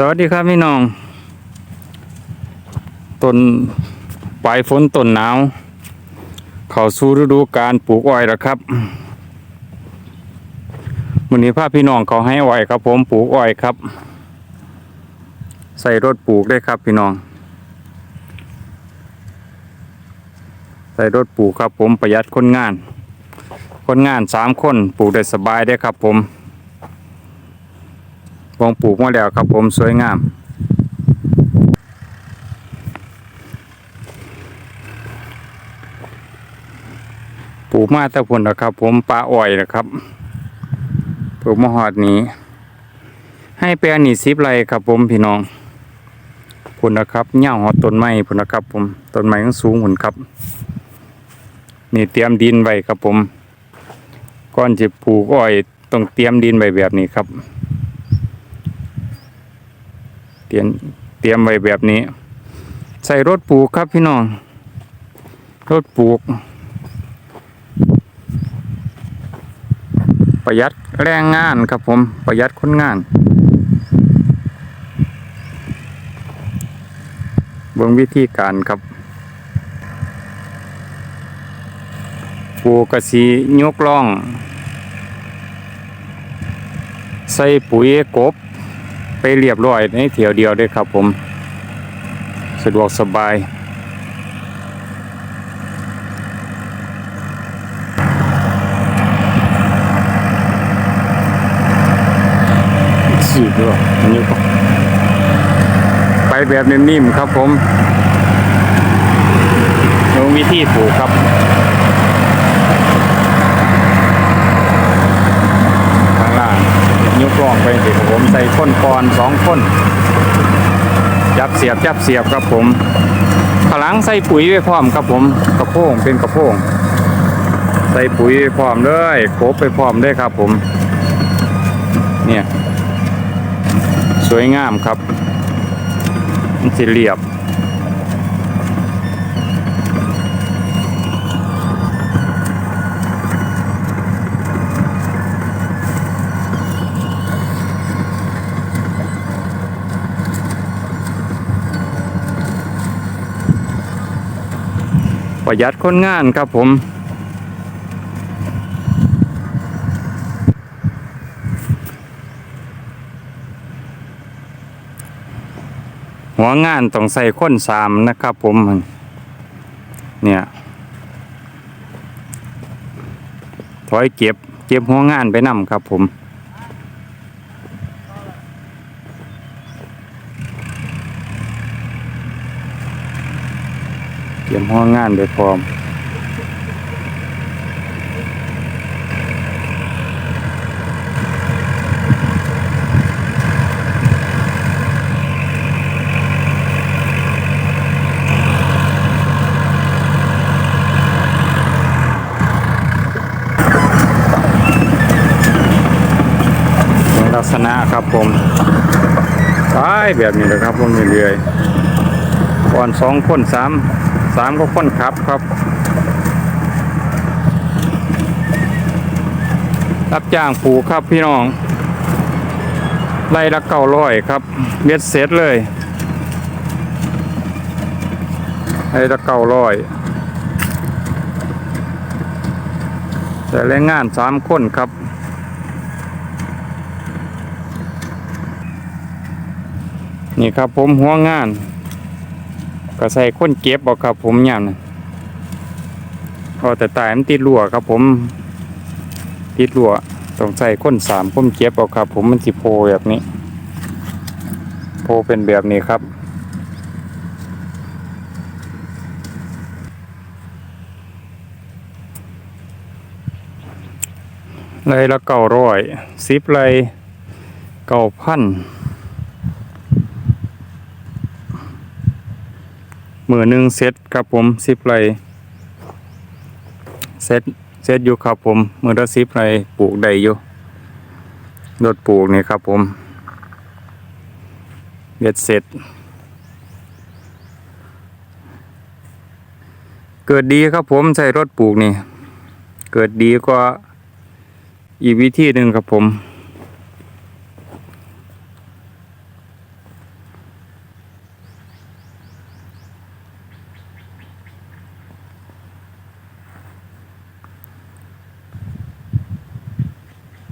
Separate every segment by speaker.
Speaker 1: สวัสดีครับพี่น้องต้นปลายฝนต้นหนาว เข้าสู่ฤดูการปลูกอ้อยแล้วครับวันนี้พาพี่น้องเขาให้อ้อยครับ ผมปลูกอ้อยครับ ใส่รถปลูกได้ครับพี่น้อง ใส่รถปลูกครับผมประหยัดคนงาน คนงานสามคนปลูกได้สบายได้ครับผม วงปลูกมาแล้วครับผมสวยงาม ปลูกมาต่ผลนนะครับ ผมปลาอ้อยนะครับ ปลูกมาหอดนี้ ให้แปลนี่สิบไรครับผมพี่น้องผลนะครับเง่าหอดต้นไม้ผลนะครับ ผมต้นไม้ต้องสูงผลครับ นี่เตรียมดินไว้ครับผม ก่อนจะปลูกอ้อยต้องเตรียมดินไว้แบบนี้ครับ เตรียมเตรียมไว้แบบนี้ ใส่รถปลูกครับพี่น้อง รถปลูก ประหยัดแรงงานครับผมประหยัดคนงาน เบื้องวิธีการครับปลูกกระสียกล่อง ใส่ปุ๋ยกบ ไปเรียบร้อยในเที่ยวเดียวด้วยครับผม สะดวกสบาย สีด้วยอันนี้ก็ไปแบบนิ่มๆครับผมลงวิธีปลูกครับ ข้างล่าง กล่องไปสิครับผมใส่ค้นกรสองค้นจับเสียบจับเสียบครับผมขลังใส่ปุ๋ยไว้พร้อมครับผมกระโพงเป็นกระโพงใส่ปุ๋ยไว้พร้อมเลยโคบไปพร้อมด้วยครับผม เนี่ย สวยงามครับมันสิเรียบ ประหยัดคนงานครับผม หัวงานต้องใส่คนสามนะครับผม เนี่ย ถอยเก็บ เก็บหัวงานไปนำครับผม เตรียมห้องงานโดยพร้อมเป็นลักษณะครับผมไปแบบนี้เลยครับผมเรื่อยๆก่อนสองคนสาม สามก็ค้นขับครับ รับจ้างปลูกครับพี่น้อง ไล่ละเก้าร้อยครับเบ็ดเสร็จเลยไล่ละเก้าร้อยแต่แรงงานสามคนครับนี่ครับผมหัวงาน ก็ใส่คนเก็บเอาครับผมยามนะเอาแต่ตายมันติดรั่วครับผม ติดรั่วต้องใส่คนสามผมเก็บเอาครับ ผมมันสิโพแบบนี้ โพเป็นแบบนี้ครับไรละเก้าร้อยสิบไรเก้าพัน มือหนึ่งเซตครับผมสิบไรเซตเซตอยู่ครับผมมือละสิบไรปลูกได้อยู่รถปลูกนี่ครับผมเบ็ดเสร็จ เกิดดีครับผมใช้รถปลูกนี่ เกิดดีกว่าอีกวิธีหนึ่งครับผม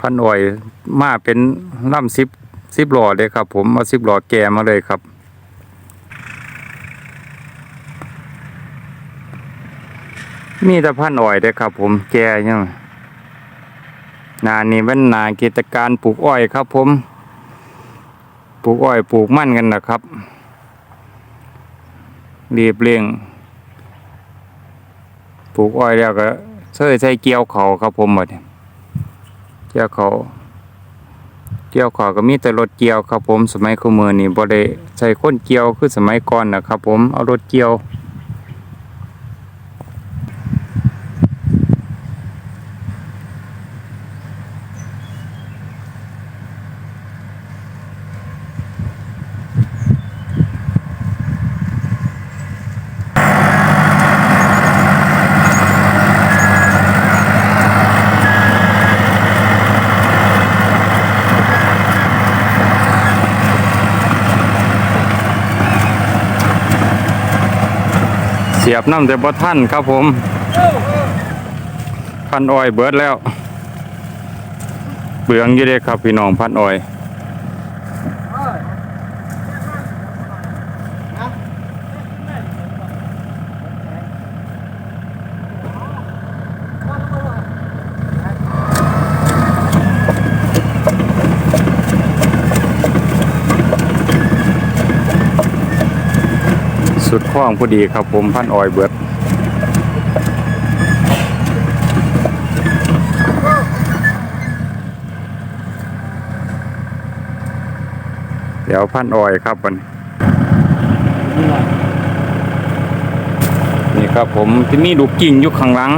Speaker 1: พันอ้อยมาเป็นลำสิบสิบหล่อเลยครับ ผมเอาสิบหล่อแก่มาเลยครับ มีแต่พันอ้อยเด้อครับ ผมแก่ยังนานี่เป็นนากิจการปลูกอ้อยครับ ผมปลูกอ้อยปลูกมั่นกันนะครับรีบเร่งปลูกอ้อยแล้วก็เสื้อใส่เกี่ยวเขาครับผมหมดเเกี่ยวเขาเกี่ยวขอก็มีแต่รถเกี่ยวครับผม สมัยขมือนี่บ่ได้ใส่คนเกี่ยวคือสมัยก่อนนะครับผมเอารถเกี่ยว เสียบน้ำแต่บอท่านครับผม พันอ้อยเบิดแล้ว เบืองอยู่เด้ครับพี่น้องพันอ้อย สุดข้องพอดีครับผมพันอ้อยเบิดเดี๋ยวพันอ้อยครับมันนี่ครับผมที่มีลูกิ่งอยู่ข้างหลัง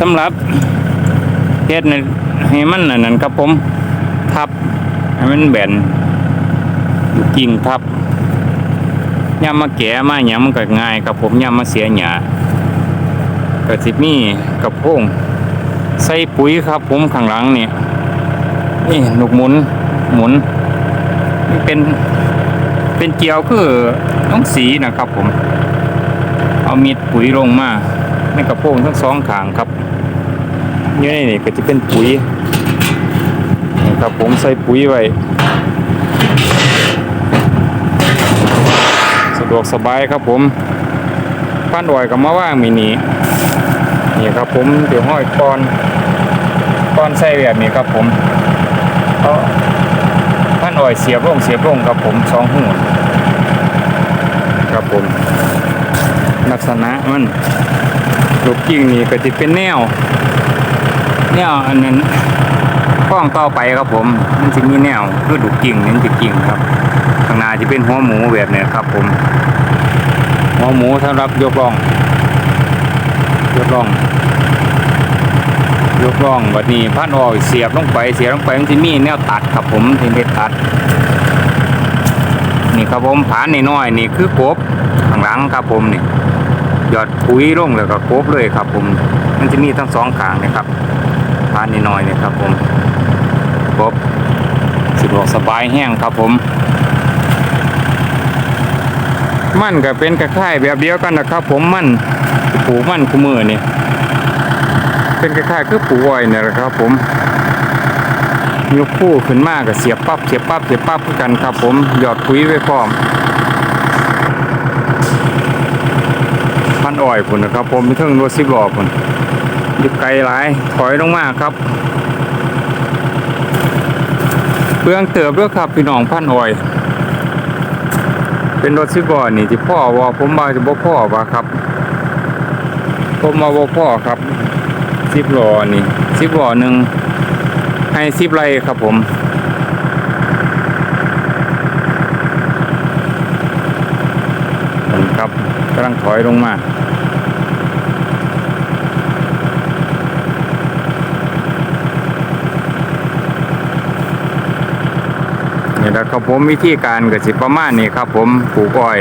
Speaker 1: สำหรับเฮ็ดในให้มันนั่นนั่นครับผม ทับ ให้มันแบนลูกิ่งทับ ยามมาแก่มาหยังมันก็ง่ายครับผมยามมาเสียหยาก็สิมีกระโพงใส่ปุ๋ยครับ ผมข้างหลังนี่นี่ลูกหมุนหมุนมันเป็นเป็นเกลียวคือต้องสีนะครับผม เอามีดปุ๋ยลงมาในกระโพงทั้งสองขางครับอยู่นนี่ก็จะเป็นปุ๋ยนี่ครับผมใส่ปุ๋ยไว้ะดวกสบายครับผมพันอ่อยกับมาว่างมินีนี่ครับผมเดี๋ยวห้อยก้อนก้อนใส่แบบนี้ครับผมเอาพันอ่อยเสียบลงเสียบลงครับผมสองหูครับผมลักษณะมันลูกกิ่งนี่ก็จะเป็นแนว แนวอันนั้นข้องต่อไปครับผม มันจะมีแนวคือลูกกิ่งนี่จะกิ่งครับ ข้างหน้าจะเป็นหัวหมูแบบนี้ครับ ผม หัวหมูสำหรับยกล่อง ยกล่อง ยกล่องบัดนี้พันออกเสียบลงไปเสียบลงไปมันจะมีแนวตัดครับ ผมที่เป็นตัด นี่ครับผมผานน้อยๆนี่คือกบข้างหลังครับ ผมนี่หยอดปุ๋ยลงแล้วก็กบเลยครับ ผม มันจะมีทั้งสองขางนะครับผานน้อยๆนี่ครับ ผมกบสะดวกสบายแห้งครับผม มันก็เป็นคล้ายแบบเดียวกันนะครับ ผมมันปลูกมันคู่มือนี่เป็นคล้ายคือปลูกอ้อยนี่แหละครับ ผมยกคู่ขึ้นมากก็เสียบปั๊บเสียบปั๊บเสียบปั๊บกันครับ ผมหยอดปุ๋ยไว้พร้อมพันอ้อยพุ่นนะครับ ผมมีเทิงรถสิบล้อพุ่นอยู่ไกลหลายถอยลงมากครับเปลืองเติบด้วยครับพี่น้องพันอ้อย เป็นรถสิบล้อนี่ที่พ่อว่าผมมาจะบ่พ่อว่าครับ ผมมาบ่พ่อครับสิบล้อนี่สิบล้อหนึ่งให้สิบไรครับผมผมครับกำลังถอยลงมา นี่แหละครับผมวิธีการก็สิประมาณนี้ครับผมปลูกอ้อย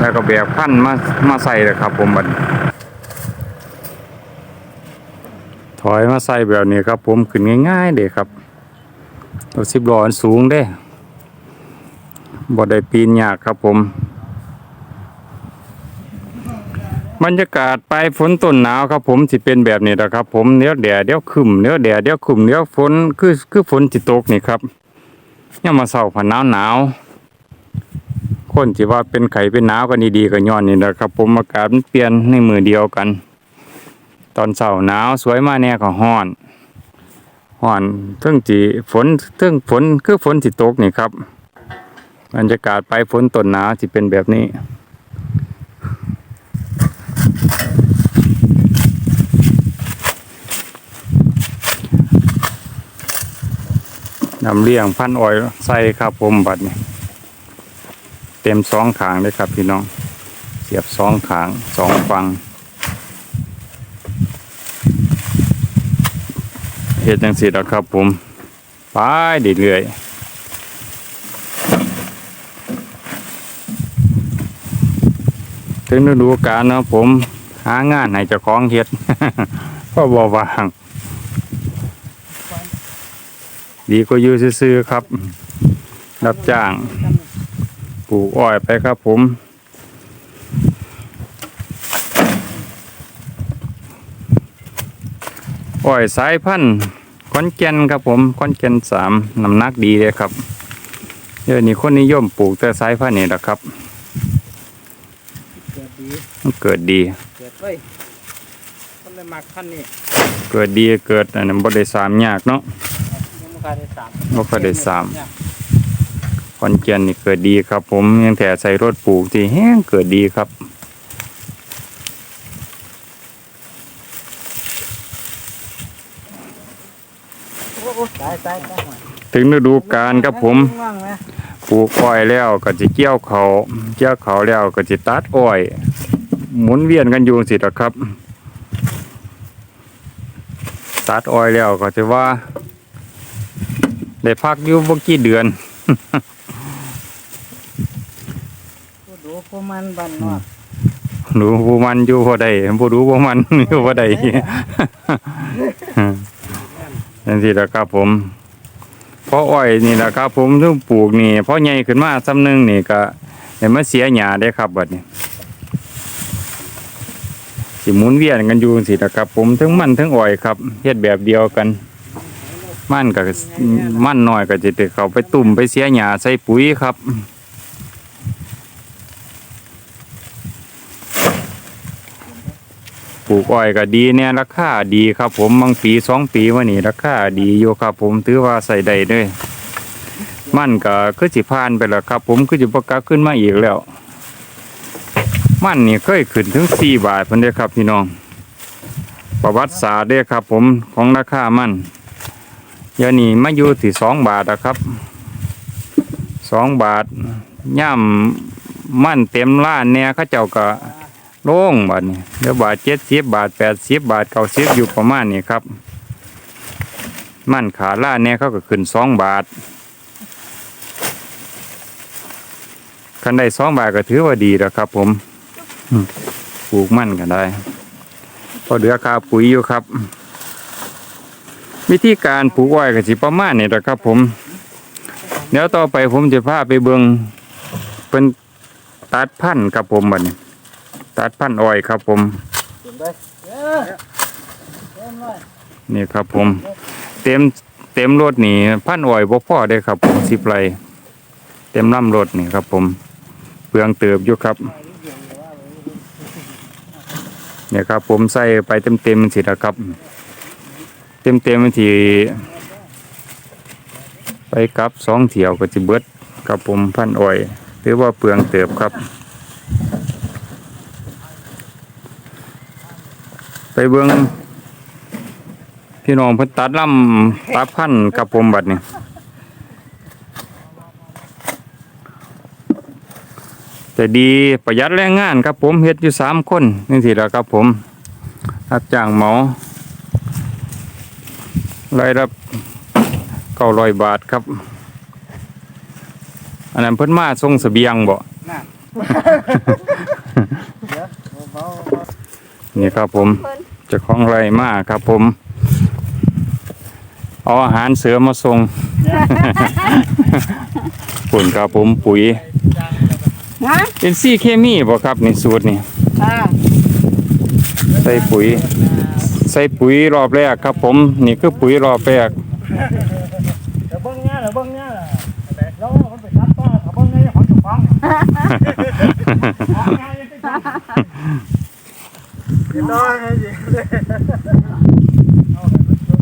Speaker 1: แล้วก็แบกพันธ์มามาใส่เลยครับผมบัดถอยมาใส่แบบนี้ครับ ผมขึ้นง่ายๆเด็ครับรถสิบล้อนสูงเด้บ่ได้ปีนยากครับผม บรรยากาศปลายฝนต้นหนาวครับ ผมสิเป็นแบบนี้แหละครับ ผมเดี๋ยวแดดเดี๋ยวคึมเดี๋ยวแดดเดี๋ยวคึมเดี๋ยวฝนคือคือฝนสิตกนี่ครับยังมาเศร้าผ่านหนาวหนาวคนที่ว่าเป็นไข่เป็นหนาวกันดีๆก็ย้อนนี่แหละครับ ผมอากาศมันเปลี่ยนในมือเดียวกัน ตอนเช้าหนาวสวยมากแน่ก็ฮ้อนฮ้อนเทิงจีฝนเทิงฝนคือฝนสิตกนี่ครับบรรยากาศปลายฝนต้นหนาวสิเป็นแบบนี้ นำเลี้ยงพันอ้อยใส่ครับผมบัดนี้เต็มสองขางเลยครับพี่น้อง เสียบสองขางสองฟังเฮ็ดจังสิแล้วครับผมไปเรื่อยถึงฤดูกาลนะผมหางานให้เจ้าของเฮ็ดเพราะบ่ว่าง ดีก็อยู่ซื่อๆครับ รับจ้างปลูกอ้อยไปครับผม อ้อยสายพันธุ์คอนแก่นครับผมคอนแก่นสามน้ำหนักดีเลยครับเดี๋ยวนี้คนนิยมปลูกแต่สายพันธุ์นี่แหละครับ
Speaker 2: เกิดดี
Speaker 1: มันเกิดดี
Speaker 2: เกิดเว้ยคนเลยมักขั้นนี้
Speaker 1: เกิดดีเกิดอันนั้นบ่ได้สามยากเนาะ
Speaker 2: ยังไม่ ค่อยได้สาม
Speaker 1: บ่ค่อยได้สามคอนแก่นนี่เกิดดีครับ ผมยังแต่ใส่รถปลูกที่แห้งเกิดดีครับ
Speaker 2: โอ้โหตายตายตาย
Speaker 1: ถึงฤดูกาลครับผม
Speaker 2: ว่างไหม
Speaker 1: ปลูกอ้อยแล้วก็จะเกี่ยวเขาเกี่ยวเขาแล้วก็จะตัดอ้อย หมุนเวียนกันอยู่สิละครับ ตัดอ้อยแล้วก็จะว่า ได้พักอยู่บ่กี่เดือน
Speaker 2: ผู้ดูผู้มันบันนอก
Speaker 1: รู้บ่มันอยู่บ่ได้บ่รู้บ่มันอยู่บ่ได้นั่นสิละครับผมเพราะอ้อยนี่แหละครับ ผมถึงปลูกนี่พอใหญ่ขึ้นมาซ้ำหนึงนี่ก็เห็นมาเสียหญ้าได้ครับบัดนี้สิหมุนเวียนกันอยู่สินะครับ ผมทั้งมันทั้งอ้อยครับเฮ็ดแบบเดียวกัน มันก็มันน้อยก็จะเขาไปตุ่มไปเสียหญ้าใส่ปุ๋ยครับปลูกอ้อยก็ดีเนี่ยราคาดีครับ ผมบางปีสองปีมานี่ราคาดีอยู่ครับ ผมถือว่าใส่ได้ด้วย มันก็คือสิผ่านไปแล้วครับ ผมคือสิประกลับขึ้นมาอีกแล้ว มันนี่เคยขึ้นถึงสี่บาทเพิ่นเด้อครับพี่น้อง ประวัติศาสตร์เด้อครับ ผมของราคามัน เดี๋ยวนี้มาอยู่ที่สองบาทนะครับสองบาทย่ำมั่นเต็มร้านเนี่ยเขาเจ้าก็โล่งบาทนี่เดี๋ยวบาทเจ็ดสิบบาทแปดสิบบาทเก้าสิบอยู่ประมาณนี้ครับ มั่นขาล่าเนี่ยเขาก็ขึ้นสองบาทคันได้สองบาทก็ถือว่าดีแล้วครับ ผมปลูกมั่นก็ได้พอเหลือค่าปุ๋ยอยู่ครับ วิธีการปลูกอ้อยก็สิประมาณนี้แหละครับ ผม เดี๋ยวต่อไปผมจะพาไปเบิงเป็นตัดพันธุ์ครับผมบัดนี้ตัดพันธุ์อ้อยครับ ผมนี่ครับ ผม เต็มเต็มรถนี่พันธุ์อ้อยบ่พอได้ครับผมสิบไรเต็มลำรถนี่ครับ ผมเปลืองเติบอยู่ครับเนี่ยครับ ผมใส่ไปเต็มเต็มๆสิละครับ ต็มเต็มที่ไปกับสองเที่ยวก็จะเบิดครับผมพันอ้อยถือว่าเปลืองเติบครับ ไปเบิ่งพี่น้องเพิ่นตัดลำตัดพันกับผมบัดนี้แต่ดีประหยัดแรงงานครับผมเฮ็ดอยู่สามคนนี่สิละครับผมรับจ้างเหมา รายรับเก้าร้อยบาทครับ อันนั้นเพิ่นมาส่งเสบียงบ่
Speaker 2: น่ะเดี๋ยวเบา
Speaker 1: นี่ครับผมเจะของไรมากครับผม เอาอาหารเสือมาส่งปุ่นครับผมปุ๋ย
Speaker 3: ฮะ
Speaker 1: เป็นซี่เคมีบ่ครับในสูตรนี่
Speaker 3: อ่า
Speaker 1: ใส่ปุ๋ยใส่ปุ๋ยรอบแรกครับ ผมนี่คือปุ๋ยรอบแรก
Speaker 2: เดี๋ยวเบิ้งเนี้ยเดี๋ยวเบิ้งเนี้ยแล้วมันไปตัดต่อถ้าเบิ้งเนี้ยของจะฟังของง่ายยังเดี๋ยวน้อยเอาให้มันจบ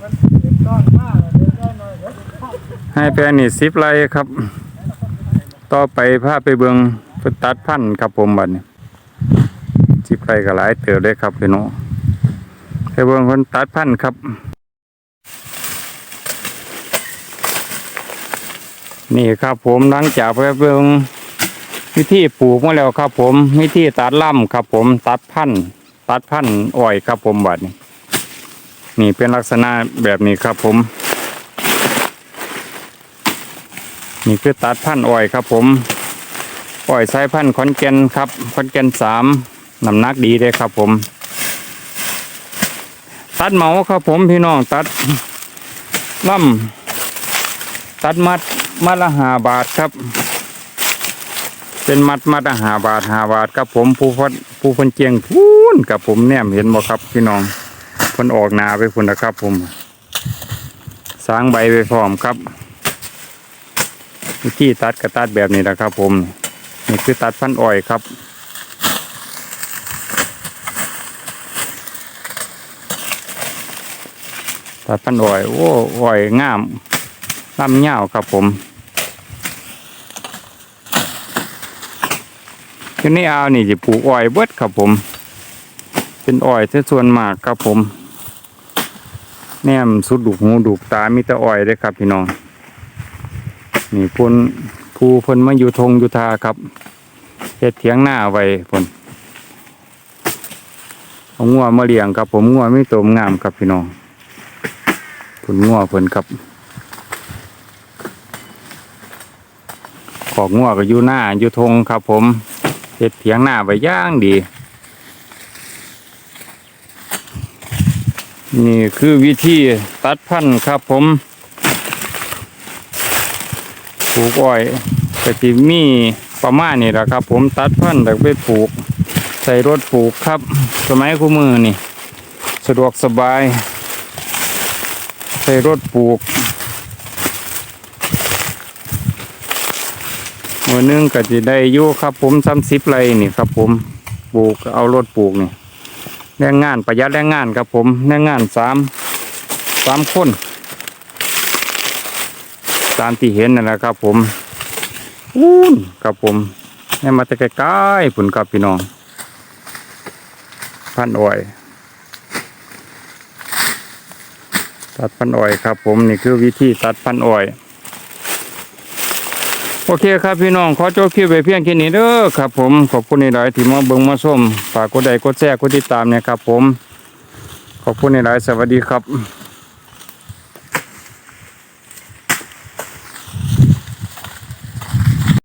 Speaker 2: มันเด็กต้อนมากเด็กต้อนหน่อย
Speaker 1: ให้แปลงนี่สิบไรครับ ต่อไปพาไปเบิงเพิ่นตัดพันธุ์ครับผมบัดนี้ ไร่ก็หลายเติบเลยครับพี่น้องไปเบิ่งเพิ่นตัดพันธุ์ครับ นี่ครับผมหลังจากไปเบิ่งวิธีปลูกมาแล้วครับ ผมวิธีตัดล่ำครับ ผมตัดพันธุ์ตัดพันธุ์อ้อยครับ ผมบัดนี้นี่เป็นลักษณะแบบนี้ครับผม นี่คือตัดพันธุ์อ้อยครับ ผมอ้อยสายพันธุ์ขอนแก่นครับขอนแก่นสาม น้ำหนักดีเลยครับผม ตัดเหมาครับผมพี่น้องตัดล่ำตัดมัดมัดละหาบาทครับ เป็นมัดมัดละหาบาทหาบาทครับผมผู้พนผู้คนเจียงพูนกับผมแนมเห็นบ่ครับ พี่น้องพิ่นออกนาไปพุ่นนะครับ ผมสร้างใบไปพร้อมครับวิธีตัดกระตัดแบบนี้นะครับ ผมนี่คือตัดพันอ้อยครับ ตัดพันธุ์อ้อย โอ้อ้อยงามลำเงาครับผมที่นี่เอานี่จะปลูกอ้อยเบิดครับผม เป็นอ้อยที่ส่วนมากครับผม แนมสุดดุกหูดุกตามีแต่อ้อยเลยครับพี่น้องนี่พุ่นผู้พิ่นมาอยู่ทงอยู่ทาครับเฮ็ดเถียงหน้าไว้พุ่นเอางัวมาเลี้ยงครับผมงัวไม่ตมงามครับพี่น้อง พุ่นงัวเพิ่นครับขอกงัวก็อยู่หน้าอยู่ทงครับ ผมเฮ็ดเถียงหน้าไว้ย่างดี นี่คือวิธีตัดพันธุ์ครับ ผมปลูกอ้อยก็สิมีประมาณนี้แหละครับ ผมตัดพันธุ์จากไปปลูก ใส่รถปลูกครับ สมัยคู่มือนี่ สะดวกสบาย ใส่รถปลูกมือนึงก็จะได้อยู่ครับผมซ้ำสิบไรนี่ครับผมปลูกเอารถปลูกนี่แรงงานประหยัดแรงงานครับผมแรงงานสามสามคนตามที่เห็นนั่นแหละครับผมอู้นครับผมนี่มาแต่ใกล้ๆผุนครับพี่น้อง พันอ้อย ตัดพันอ้อยครับ ผมนี่คือวิธีตัดพันอ้อย โอเคครับพี่น้องขอจบคลิปไปเพียงแค่นี้เด้อครับ ผมขอบคุณในหลายที่มาเบิ้งมาส้มฝากกดไลค์กดแชร์กดติดตามเนี่ยครับ ผม ขอบคุณในหลายสวัสดีครับ